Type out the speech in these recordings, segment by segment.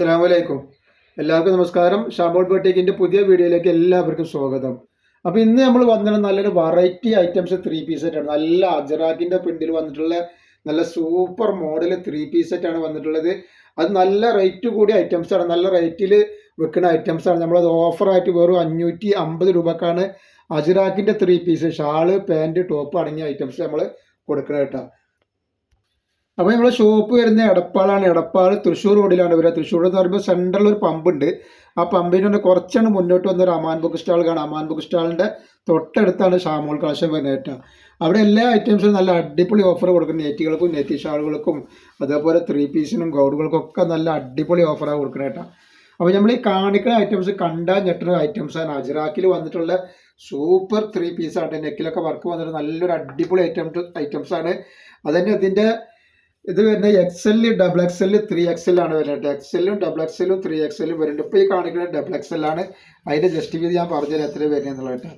അസ്സാം വലൈക്കും എല്ലാവർക്കും നമസ്കാരം. ഷാബോട്ട് ബോട്ടേക്കിന്റെ പുതിയ വീഡിയോയിലേക്ക് എല്ലാവർക്കും സ്വാഗതം. അപ്പോൾ ഇന്ന് നമ്മൾ വന്നത് നല്ലൊരു വെറൈറ്റി ഐറ്റംസ് ത്രീ പീസ് സെറ്റാണ് നല്ല അജറാക്കിന്റെ പ്രിന്റിൽ വന്നിട്ടുള്ള നല്ല സൂപ്പർ മോഡൽ ത്രീ പീസ് സെറ്റാണ് വന്നിട്ടുള്ളത്. അത് നല്ല റേറ്റ് കൂടിയ ഐറ്റംസ് ആണ്. നല്ല റേറ്റിൽ വെക്കുന്ന ഐറ്റംസ് ആണ്. നമ്മളത് ഓഫറായിട്ട് വെറും അഞ്ഞൂറ്റി അമ്പത് രൂപക്കാണ് അജറാക്കിന്റെ three piece shawl pant top അടങ്ങിയ ഐറ്റംസ് നമ്മൾ കൊടുക്കുന്നത് കേട്ടോ. അപ്പോൾ നമ്മുടെ ഷോപ്പ് വരുന്ന എടപ്പാളാണ്. എടപ്പാൾ തൃശ്ശൂർ റോഡിലാണ് വരിക. തൃശ്ശൂർ എന്ന് പറയുമ്പോൾ സെൻട്രൽ ഒരു പമ്പുണ്ട് ആ പമ്പിന് തന്നെ കുറച്ചാണ് മുന്നോട്ട് വന്ന ഒരു അമാൻ ബുക്ക് സ്റ്റാൾ കാണാം. അമാൻ ബുക്ക് സ്റ്റാളിന്റെ തൊട്ടടുത്താണ് ഷാമോൾ കളക്ഷൻ വരുന്നത് അവിടെ എല്ലാ ഐറ്റംസും നല്ല അടിപൊളി ഓഫർ കൊടുക്കുന്നത് നെറ്റികൾക്കും നെറ്റി ഷാളുകൾക്കും അതേപോലെ ത്രീ പീസിനും ഗൗഡുകൾക്കും ഒക്കെ നല്ല അടിപൊളി ഓഫറാണ് കൊടുക്കുന്നത് അപ്പോൾ നമ്മൾ ഈ കാണിക്കുന്ന ഐറ്റംസ് കണ്ടാൽ ഞെട്ടുന്ന ഐറ്റംസാണ് അജറാക്കിൽ വന്നിട്ടുള്ള സൂപ്പർ ത്രീ പീസാണ് നെക്കിലൊക്കെ വർക്ക് വന്നിട്ട് നല്ലൊരു അടിപൊളി ഐറ്റം ഐറ്റംസ് ആണ്. അതന്നെ ഇതിന്റെ ഇത് വരുന്നത് XL double XL three XL ആണ് വരുന്നത്. എക്സെല്ലും ഡബിൾ എക്സെല്ലും ത്രീ എക്സെല്ലും വരുന്നുണ്ട്. ഇപ്പോൾ ഈ കാണിക്കുന്നത് ഡബിൾ എക്സെൽ ആണ്. അതിന്റെ ജസ്റ്റ് വീതി ഞാൻ പറഞ്ഞുതരാം എത്ര വരുന്നത് എന്നുള്ളത്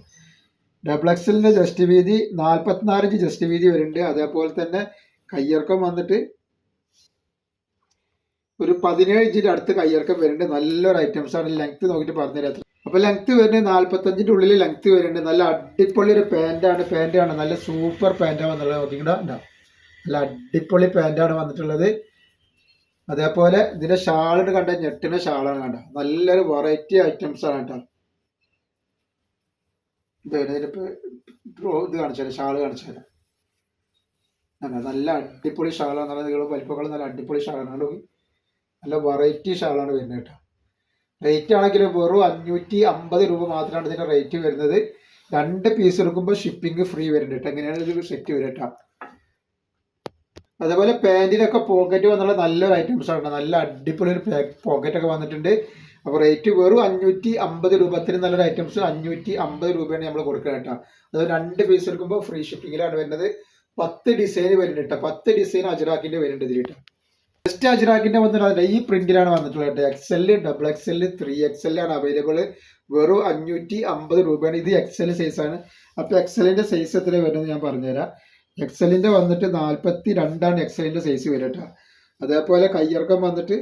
ഡബിൾ എക്സെല്ലിന്റെ ജസ്റ്റ് വീതി നാൽപ്പത്തിനാല് ഇഞ്ച് ജസ്റ്റ് വീതി വരുന്നുണ്ട്. അതേപോലെ തന്നെ കയ്യിറക്കം വന്നിട്ട് ഒരു പതിനേഴ് ഇഞ്ചിന്റെ അടുത്ത് കയ്യിറക്കം വരുന്നുണ്ട്. നല്ലൊരു ഐറ്റംസ് ആണ്. ലെങ്ത് നോക്കിയിട്ട് പറഞ്ഞുതരാം അപ്പോൾ ലെങ്ത് വരുന്നത് നാൽപ്പത്തഞ്ചിന്റെ ഉള്ളിൽ ലെങ്ത് വരുന്നുണ്ട്. നല്ല അടിപൊളി ഒരു പാന്റാണ് പാന്റാണ് നല്ല സൂപ്പർ നോക്കിക്കണ്ട ഉണ്ടാവും നല്ല അടിപൊളി പാന്റാണ് വന്നിട്ടുള്ളത്. അതേപോലെ ഇതിന്റെ ഷാളിട്ട് കണ്ട ഞെട്ടിന് ഷാളാണ് കണ്ട. നല്ലൊരു വെറൈറ്റി ഐറ്റംസ് ആണ് കേട്ടോ. ഇത് ഇതിനിപ്പോ ഇത് കാണിച്ചു തരാം ഷാൾ കാണിച്ചു തരാം? നല്ല അടിപൊളി ഷാളാണ്. നല്ല നിങ്ങൾ വലിപ്പമൊക്കെ നല്ല അടിപൊളി ഷാളാണ്. നല്ല വെറൈറ്റി ഷാളാണ് വരുന്നത് കേട്ടോ. റേറ്റ് ആണെങ്കിൽ വെറും അഞ്ഞൂറ്റി അമ്പത് രൂപ മാത്രമാണ് ഇതിന്റെ റേറ്റ് വരുന്നത്. രണ്ട് പീസ് എടുക്കുമ്പോൾ ഷിപ്പിംഗ് ഫ്രീ വരുന്നുണ്ട് കേട്ടോ. എങ്ങനെയാണ് ഇത് സെറ്റ് വരും കേട്ടോ? അതേപോലെ പാന്റിലൊക്കെ പോക്കറ്റ് വന്നുള്ള നല്ലൊരു ഐറ്റംസ് ആണ് നല്ല അടിപൊളി ഒരു പോക്കറ്റൊക്കെ വന്നിട്ടുണ്ട്. അപ്പോൾ റേറ്റ് വെറും അഞ്ഞൂറ്റി അമ്പത് രൂപ അത്രയും നല്ലൊരു ഐറ്റംസ് അഞ്ഞൂറ്റി അമ്പത് രൂപയാണ് നമ്മൾ കൊടുക്കുക കേട്ടോ. അത് രണ്ട് പീസ് എടുക്കുമ്പോൾ ഫ്രീ ഷിപ്പിങ്ങിലാണ് വരുന്നത്. പത്ത് ഡിസൈൻ വരുന്നുണ്ട് കേട്ടോ. പത്ത് ഡിസൈൻ അജറാക്കിന്റെ വരുന്നുണ്ട് ഇതിൽ കേട്ടോ. ജസ്റ്റ് അജറാക്കിന്റെ വന്നിട്ടുള്ള ഈ പ്രിന്റിലാണ് വന്നിട്ടുള്ളത് കേട്ടോ. XL double XL three XL ആണ് അവൈലബിൾ വെറും അഞ്ഞൂറ്റി അമ്പത് രൂപയാണ്. ഇത് എക്സൽ സൈസാണ് അപ്പോൾ എക്സലിന്റെ സൈസ് എത്ര വരുന്നത് ഞാൻ പറഞ്ഞുതരാം. എക്സലിന്റെ വന്നിട്ട് നാൽപ്പത്തി രണ്ടാണ് എക്സലിന്റെ സൈസ് വരട്ടോ അതേപോലെ കയ്യിറക്കം വന്നിട്ട്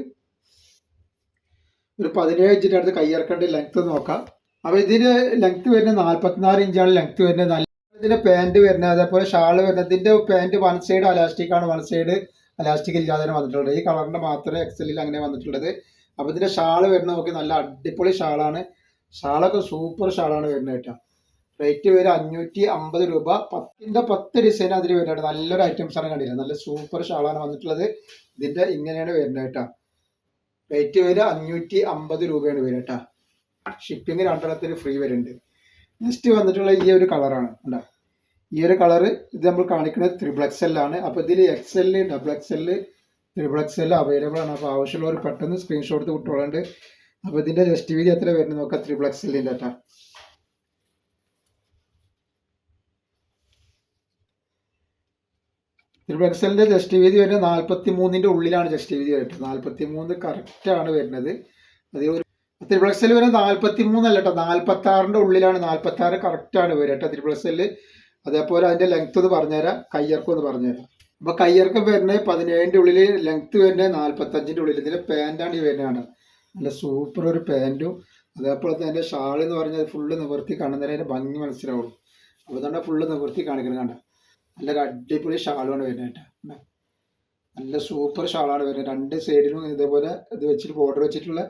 ഒരു പതിനേഴ് ഇഞ്ചിന്റെ അടുത്ത് കയ്യിറക്കേണ്ട ലെങ്ത് നോക്കാം. അപ്പോൾ ഇതിന് ലെങ്ത് വരുന്നത് നാൽപ്പത്തിനാല് ഇഞ്ചാണ് ലെങ്ത് വരുന്നത്. നല്ല ഇതിന്റെ പാന്റ് വരുന്നത്. അതേപോലെ ഷാൾ ഇതിന്റെ പാന്റ് വൺ സൈഡ് അലാസ്റ്റിക് ആണ്. വൺ സൈഡ് അലാസ്റ്റിക് ഇല്ലാതെ വന്നിട്ടുള്ളത്. ഈ കളറിന്റെ മാത്രമേ എക്സലിൽ അങ്ങനെ വന്നിട്ടുള്ളത്. അപ്പോൾ ഇതിന്റെ ഷാൾ വരുന്നത് നോക്കി നല്ല അടിപൊളി ഷാളാണ് ഷാളൊക്കെ സൂപ്പർ ഷാളാണ് വരുന്നത് കേട്ടോ റേറ്റ് വരും അഞ്ഞൂറ്റി അമ്പത് രൂപ. പത്തിന്റെ പത്ത് ഡിസൈൻ അതിൽ വരുന്നുണ്ട്. നല്ലൊരു ഐറ്റംസ് ആണ് കണ്ടില്ല? നല്ല സൂപ്പർ ഷാളാണ് വന്നിട്ടുള്ളത്. ഇതിന്റെ ഇങ്ങനെയാണ് വരുന്നത് കേട്ടോ. റേറ്റ് വരിക അഞ്ഞൂറ്റി അമ്പത് രൂപയാണ് വരിക കേട്ടോ. ഷിപ്പിംഗ് രണ്ടെണ്ണത്തിന് ഫ്രീ വരുന്നുണ്ട്. നെക്സ്റ്റ് വന്നിട്ടുള്ള ഈ ഒരു കളറാണ് കണ്ടോ? ഈ ഒരു കളറ് ഇത് നമ്മൾ കാണിക്കുന്നത് ത്രിബിൾ എക്സ് ആണ്. അപ്പോൾ ഇതിൽ X L double X L triple X L available ആണ്. അപ്പോൾ ആവശ്യമുള്ളവർ പെട്ടെന്ന് സ്ക്രീൻഷോട്ട് വിട്ടോളുണ്ട് അപ്പോൾ ഇതിന്റെ ജസ്റ്റ് വീതി എത്ര വരുന്നത് നോക്കാം. ത്രിബിൾ എക്സ് എല്ലിന്റെ കേട്ടോ. എക്സലിന്റെ ജസ്റ്റ് വീതി വരുന്നത് നാൽപ്പത്തി മൂന്നിന്റെ ഉള്ളിലാണ് ജസ്റ്റ് വീതി വരുന്നത്. നാൽപ്പത്തി മൂന്ന് കറക്റ്റാണ് വരുന്നത്. അതേ ഒരു എക്സൽ വരുന്നത് നാൽപ്പത്തി മൂന്നല്ല കേട്ടോ. നാൽപ്പത്തി ആറിന്റെ ഉള്ളിലാണ്. നാൽപ്പത്തി ആറ് കറക്റ്റാണ് വരിക കേട്ടോ ത്രിബിൾ അതേപോലെ അതിന്റെ ലെങ്ത് എന്ന് പറഞ്ഞുതരാം. കയ്യർക്കും എന്ന് പറഞ്ഞുതരാം. അപ്പോൾ കയ്യർക്കം വരുന്നത് പതിനേഴിന്റെ ഉള്ളിൽ ലെങ്ത് വരുന്നത് നാൽപ്പത്തഞ്ചിന്റെ ഉള്ളിൽ. ഇതിന്റെ പാന്റാണ് ഈ വരുന്നതാണ്. നല്ല സൂപ്പർ ഒരു പാന്റും അതേപോലെ തന്നെ അതിന്റെ ഷാൾ എന്ന് പറഞ്ഞാൽ ഫുള്ള് നിവർത്തി കാണുന്നതിന് ഭംഗി മനസ്സിലാവുള്ളൂ. അപ്പോൾ തന്നെ ഫുള്ള് നിവർത്തി കാണിക്കണം കണ്ട. നല്ലൊരു അടിപൊളി ഷാളുമാണ് വരുന്നത് കേട്ടോ? നല്ല സൂപ്പർ ഷാളാണ് വരുന്നത്. രണ്ട് സൈഡിലും ഇതേപോലെ ഇത് വെച്ചിട്ട് ബോർഡർ വെച്ചിട്ടുള്ള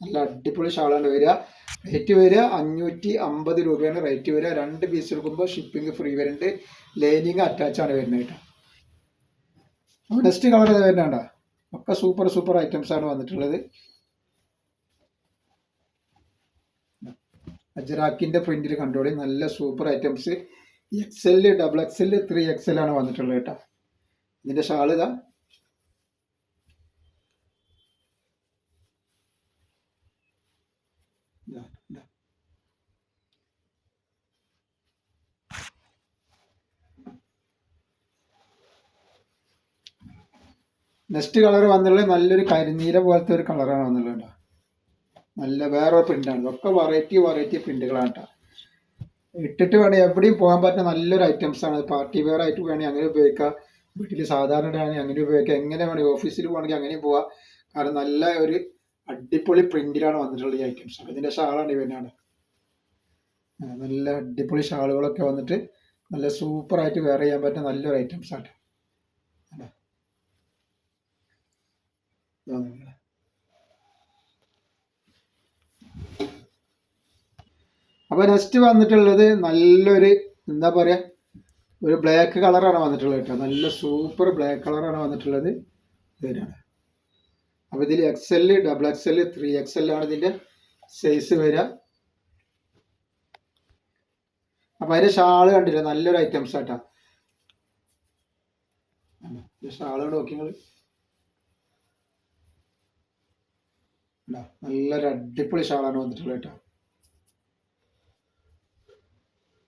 നല്ല അടിപൊളി ഷാളാണ് വരിക. റേറ്റ് വരിക അഞ്ഞൂറ്റി അമ്പത് രൂപയാണ് റേറ്റ് വരിക. രണ്ട് പീസ് എടുക്കുമ്പോൾ ഷിപ്പിംഗ് ഫ്രീ വരുന്നുണ്ട്. ലൈനിങ് അറ്റാച്ച് ആണ് വരുന്നത് കേട്ടോ. നെക്സ്റ്റ് കളർ ഇത് വരുന്നുണ്ടോ ഒക്കെ സൂപ്പർ സൂപ്പർ ഐറ്റംസ് ആണ് വന്നിട്ടുള്ളത്. അജറാക്കിന്റെ പ്രിന്റിൽ കണ്ടോളി. നല്ല super items XL double XL three ആണ് വന്നിട്ടുള്ളത് കേട്ടോ. ഇതിന്റെ ഷാളിത. നെക്സ്റ്റ് കളർ വന്നുള്ള നല്ലൊരു കരിനീല പോലത്തെ ഒരു കളറാണ് വന്നുള്ളത് കേട്ടോ. നല്ല വേറെ പ്രിന്റാണ് ഇതൊക്കെ വെറൈറ്റി വെറൈറ്റി പ്രിന്റുകളാണ് കേട്ടോ. ഇട്ടിട്ട് വേണേൽ എവിടെയും പോകാൻ പറ്റുന്ന നല്ലൊരു ഐറ്റംസ് ആണ്. പാർട്ടി വെയർ ആയിട്ട് വേണമെങ്കിൽ അങ്ങനെ ഉപയോഗിക്കാം. വീട്ടിൽ സാധാരണ ആണെങ്കിൽ അങ്ങനെ ഉപയോഗിക്കാം. എങ്ങനെ വേണമെങ്കിൽ ഓഫീസിൽ പോകണമെങ്കിൽ അങ്ങനെയും പോവാം. കാരണം നല്ല ഒരു അടിപൊളി പ്രിന്റിലാണ് വന്നിട്ടുള്ള ഈ ഐറ്റംസ് ഇതിന്റെ ഷാളാണ് ഇവനാണ് നല്ല അടിപൊളി ഷാളുകളൊക്കെ വന്നിട്ട് നല്ല സൂപ്പർ ആയിട്ട് വെയർ ചെയ്യാൻ പറ്റുന്ന നല്ലൊരു ഐറ്റംസ് ആണ്. അപ്പൊ നെക്സ്റ്റ് വന്നിട്ടുള്ളത് നല്ലൊരു എന്താ പറയാ ഒരു ബ്ലാക്ക് കളറാണ് വന്നിട്ടുള്ളത് കേട്ടോ നല്ല സൂപ്പർ ബ്ലാക്ക് കളറാണ് വന്നിട്ടുള്ളത് ഇതിനാണ്. അപ്പൊ ഇതിൽ X L double X L three X L ആണ് ഇതിന്റെ സൈസ് വരിക അപ്പൊ അതിന്റെ ഷാൾ കണ്ടില്ല? നല്ലൊരു ഐറ്റംസ് ആട്ടാ. ഷാൾ നോക്കി നിങ്ങൾ. നല്ല അടിപൊളി ഷാളാണ് വന്നിട്ടുള്ളത് കേട്ടോ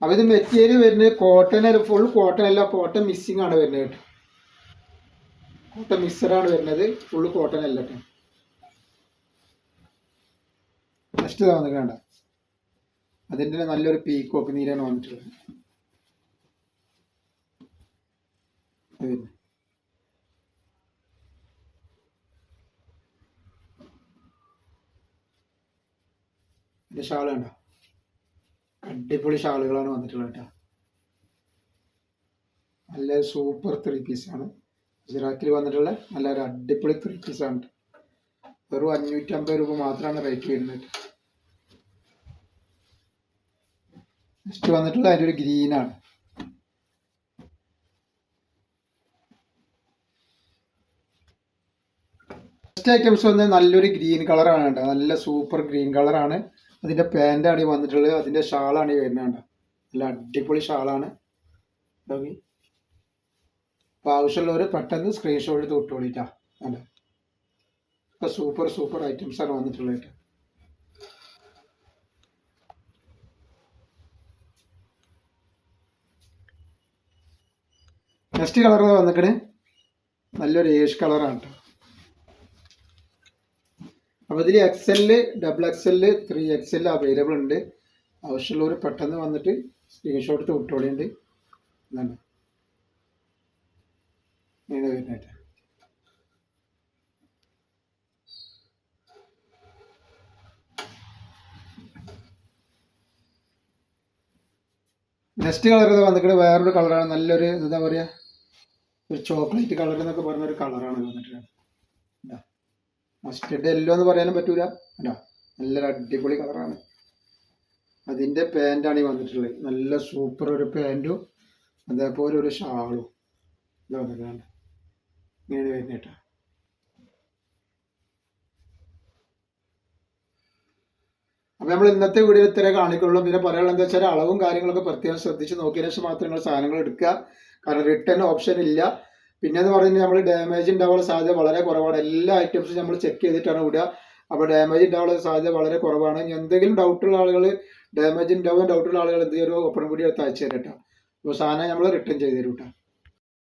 അപ്പൊ ഇത് മെറ്റീരിയൽ വരുന്നത് കോട്ടൺ അല്ല ഫുൾ കോട്ടൺ അല്ല. കോട്ടൺ മിസ്സിംഗ് ആണ് വരുന്നത് കേട്ടോ. കോട്ടൺ മിക്സറാണ് വരുന്നത്. ഫുൾ കോട്ടൺ അല്ല കേട്ടോ. ഫസ്റ്റ് തവണ അതിന്റെ നല്ലൊരു പീക്കോക്ക് നീരാണ് വന്നിട്ടുള്ളത്. ഷാളുണ്ടോ അടിപൊളി ഷാളുകളാണ് വന്നിട്ടുള്ളത് കേട്ടോ. നല്ല സൂപ്പർ ത്രീ പീസാണ് ഗുജറാത്തിൽ വന്നിട്ടുള്ള നല്ല ഒരു അടിപൊളി ത്രീ പീസാണ് വെറും അഞ്ഞൂറ്റമ്പത് രൂപ മാത്രമാണ് റേറ്റ് വരുന്നത്. നെക്സ്റ്റ് വന്നിട്ടുള്ള അതിന്റെ ഒരു ഗ്രീനാണ് നെക്സ്റ്റ് ഐറ്റംസ് വന്ന് നല്ലൊരു ഗ്രീൻ കളറാണ് കേട്ടോ. നല്ല സൂപ്പർ ഗ്രീൻ കളറാണ് അതിന്റെ പാന്റാണ് ഈ വന്നിട്ടുള്ളത്. അതിന്റെ ഷാളാണ് ഈ വരുന്നത് നല്ല അടിപൊളി ഷാളാണ്. അപ്പോൾ ആവശ്യമുള്ളവർ പെട്ടെന്ന് സ്ക്രീൻഷോട്ട് എടുത്ത് വിട്ടോളിട്ടാ അല്ല ഇപ്പോൾ സൂപ്പർ സൂപ്പർ ഐറ്റംസ് ആണ് വന്നിട്ടുള്ളത് നെക്സ്റ്റ് കളർ വന്നിട്ട് നല്ലൊരു ഏഷ് കളറാണ് കേട്ടോ അപ്പോൾ ഇതിൽ X L double X L three X available ഉണ്ട്. ആവശ്യമുള്ളവർ പെട്ടെന്ന് വന്നിട്ട് സ്ക്രീൻഷോട്ട് എടുത്ത് വിട്ടോളിയുണ്ട് വരുന്നത്. നെക്സ്റ്റ് കളർ ഇത് വന്നിട്ട് വേറൊരു കളറാണ് നല്ലൊരു എന്താ പറയുക ഒരു ചോക്ലേറ്റ് കളർ എന്നൊക്കെ പറഞ്ഞ ഒരു കളറാണ് വന്നിട്ടുള്ളത് മസ്റ്റർഡ് യെല്ലോ എന്ന് പറയാനും പറ്റൂല. അല്ല നല്ലൊരു അടിപൊളി കളറാണ് അതിന്റെ പാന്റാണ് ഈ വന്നിട്ടുള്ളത്. നല്ല സൂപ്പർ ഒരു പാന്റും അതേപോലെ ഒരു ഷാളും. ഇതാ വന്നിട്ടുണ്ട്. ഇങ്ങനെ വരുന്നേട്ടാ അപ്പോൾ നമ്മൾ ഇന്നത്തെ വീഡിയോ ഇത്രേ കാണിക്കുള്ളൂ. പിന്നെ പറയാനുള്ളത് എന്താ വെച്ചാൽ അളവും കാര്യങ്ങളൊക്കെ പ്രത്യേകം ശ്രദ്ധിച്ച് നോക്കിയതിനു ശേഷം മാത്രം നിങ്ങൾ സാധനങ്ങൾ എടുക്കുക. കാരണം റിട്ടേൺ ഓപ്ഷൻ ഇല്ല. പിന്നെ എന്ന് പറയുന്നത് നമ്മൾ ഡാമേജ് ഉണ്ടാവാനുള്ള സാധ്യത വളരെ കുറവാണ്. എല്ലാ ഐറ്റംസും നമ്മൾ ചെക്ക് ചെയ്തിട്ടാണ് വിടുക. അപ്പോൾ ഡാമേജ് ഉണ്ടാവാനുള്ള സാധ്യത വളരെ കുറവാണ്. എന്തെങ്കിലും ഡൗട്ടുള്ള ആളുകൾ ഡാമേജ് ഉണ്ടാവാൻ ഡൗട്ടുള്ള ആളുകൾ എന്തെങ്കിലും ഓപ്പൺ കൂടി എടുത്ത് അയച്ചു തരട്ടോ അപ്പോൾ സാധനം നമ്മൾ റിട്ടേൺ ചെയ്ത് തരും കേട്ടോ